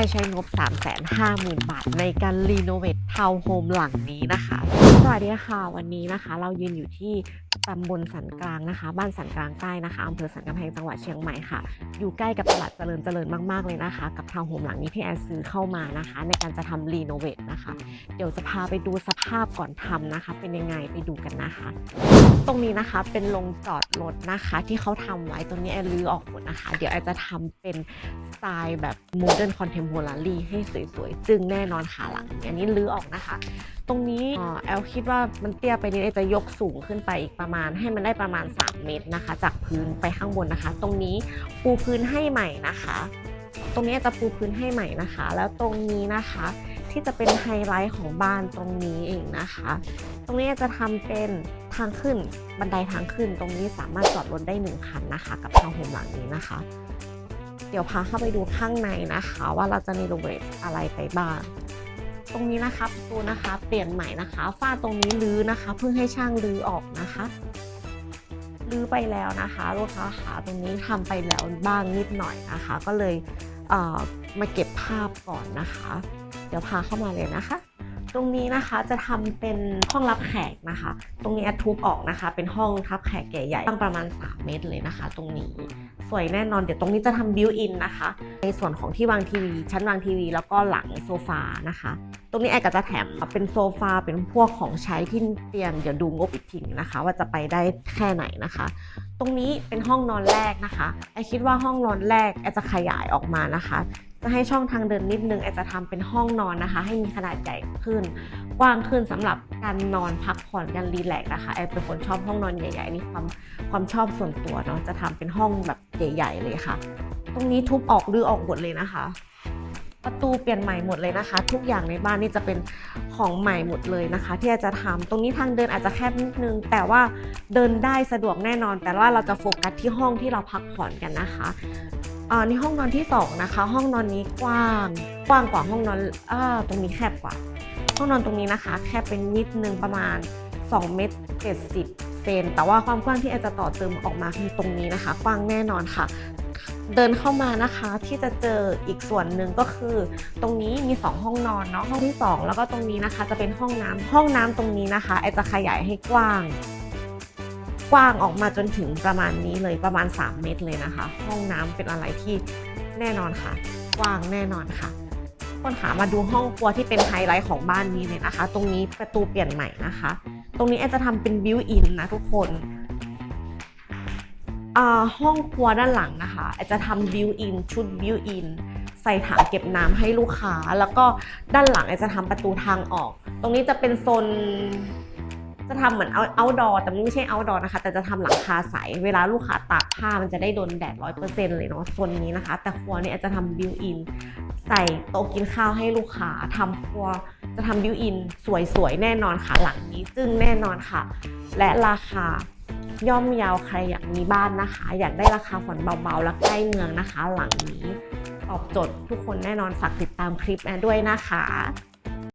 ร์ใช้งบ 350,000 บาทในการรีโนเวททาวน์โฮมหลังนี้นะคะ สวัสดีค่ะ วันนี้นะคะ เรายืนอยู่ที่ตำบลสันกลางนะคะ บ้านสันกลางใต้นะคะอำเภอสันกำแพงจังหวัดเชียงใหม่ค่ะ อยู่ใกล้กับตลาดเจริญเจริญมากๆเลยนะคะ กับทาวน์โฮมหลังนี้ที่แอร์ซื้อเข้ามานะคะ ในการจะทำรีโนเวทนะคะ เดี๋ยวจะพาไปดูสภาพก่อนทำนะคะ เป็นยังไงไปดูกันนะคะ ตรงนี้นะคะเป็นโรงจอดรถนะคะ ที่เขาทำไว้ตรงนี้แอร์รื้อออกหมดนะคะ เดี๋ยวแอร์จะทำเป็นสไตล์แบบโมเดิร์นคอนเทม p o ร a รีให้สวยๆจึงแน่นอนค่ะหลังอันนี้รื้อออกนะคะ ตรงนี้เอ่อแอลคิดว่ามันเตี้ยไปนิดแอจะยกสูงขึ้นไปอีกประมาณ ให้มันได้ประมาณ 3 เมตรนะคะ จากพื้นไปข้างบนนะคะ ตรงนี้ปูพื้นให้ใหม่นะคะ ตรงนี้จะปูพื้นให้ใหม่นะคะ แล้วตรงนี้นะคะ ที่จะเป็นไฮไลท์ของบ้านตรงนี้เองนะคะ ตรงนี้จะทำเป็นทางขึ้นบันไดทางขึ้น ตรงนี้สามารถจอดรถได้หนึ่งคันนะคะ กับทาวน์โฮมหลังนี้นะคะ เดี๋ยวพาเข้าไปดูข้างในนะคะ ว่าเราจะรีโนเวทอะไรไปบ้าง ตรงนี้นะคะประตูนะคะ เปลี่ยนใหม่นะคะฝ้าตรงนี้รื้อนะคะ เพิ่งให้ช่างรื้อออกนะคะรื้อไปแล้วนะคะลูกค้าขาตรงนี้ทำไปแล้วบ้างนิดหน่อยนะคะ ก็เลยเออมาเก็บภาพก่อนนะคะ เดี๋ยวพาเข้ามาเลยนะคะ ตรงนี้นะคะจะทำเป็นห้องรับแขกนะคะ ตรงนี้แอดทุบออกนะคะ เป็นห้องทับแขกใหญ่ๆตั้งประมาณ 3 เมตรเลยนะคะ ตรงนี้สวยแน่นอนเดี๋ยวตรงนี้จะทำบิวอินนะคะ ในส่วนของที่วางทีวีชั้นวางทีวีแล้วก็หลังโซฟานะคะ ตรงนี้แอดก็จะแถมเป็นโซฟาเป็นพวกของใช้ที่เตรียมเดี๋ยวดูงบอีกทีนึงนะคะ ว่าจะไปได้แค่ไหนนะคะ ตรงนี้เป็นห้องนอนแรกนะคะแอดคิดว่าห้องนอนแรกแอดจะขยายออกมานะคะจะให้ช่องทางเดินนิดนึงแอดจะทำเป็นห้องนอนนะคะ ให้มีขนาดใหญ่ขึ้น กว้างขึ้นสำหรับการนอนพักผ่อนกันรีแลกซ์นะคะแอดเป็นคนชอบห้องนอนใหญ่ๆนี่ความความชอบส่วนตัวเนาะจะทำเป็นห้องแบบใหญ่ ๆ เลยค่ะ ตรงนี้ทุบออกหรือออกหมดเลยนะคะ ประตูเปลี่ยนใหม่หมดเลยนะคะ ทุกอย่างในบ้านนี่จะเป็นของใหม่หมดเลยนะคะ ที่อาจจะทำตรงนี้ทางเดินอาจจะแคบนิดนึง แต่ว่าเดินได้สะดวกแน่นอน แต่ว่าเราจะโฟกัสที่ห้องที่เราพักผ่อนกันนะคะอ่านี่ห้องนอนที่สองนะคะ ห้องนอนนี้กว้างกว้างกว่าห้องนอนอตรงนี้แคบกว่า ห้องนอนตรงนี้นะคะ แคบเป็นนิดนึงประมาณ2เมตร70เซนแต่ว่าความกว้างที่แอร์จะต่อเติมออกมาคือตรงนี้นะคะ กว้างแน่นอนค่ะ เดินเข้ามานะคะที่จะเจออีกส่วนหนึ่งก็คือ ตรงนี้มี 2 ห้องนอนเนาะห้องที่ 2 แล้วก็ตรงนี้นะคะ จะเป็นห้องน้ำห้องน้ำตรงนี้นะคะแอจะขยายให้กว้าง กว้างออกมาจนถึงประมาณนี้เลยประมาณ 3 เมตรเลยนะคะ ห้องน้ำเป็นอะไรที่แน่นอนค่ะ กว้างแน่นอนค่ะคนขามาดูห้องครัวที่เป็นไฮไลท์ของบ้านนี้เลยนะคะ ตรงนี้ประตูเปลี่ยนใหม่นะคะ ตรงนี้แอร์จะทำเป็นบิวอินนะทุกคน ห้องครัวด้านหลังนะคะอร์จะทำบิวอินชุดบิวอินใส่ถังเก็บน้ำให้ลูกค้า แล้วก็ด้านหลังอร์จะทำประตูทางออก ตรงนี้จะเป็นโซนจะทำเหมือนเอาเอาดอแต่มันไม่ใช่เอาดอนะคะ แต่จะทำหลังคาใส เวลาลูกค้าตากผ้ามันจะได้โดนแดดร้อยเปอร์เซ็นต์เลยเนาะโซนนี้นะคะ แต่ครัวเนี่ยจะทำบิวอินใส่โต๊ะกินข้าวให้ลูกค้าทำครัวจะทำบิวอินสวยๆแน่นอนค่ะหลังนี้ซึ่งแน่นอนค่ะ และราคา ย่อมยาวใครอยากมีบ้านนะคะ อยากได้ราคาผ่อนเบาๆ และใกล้เมืองนะคะ หลังนี้ตอบโจทย์ทุกคนแน่นอนฝากติดตามคลิปแอนด้วยนะคะ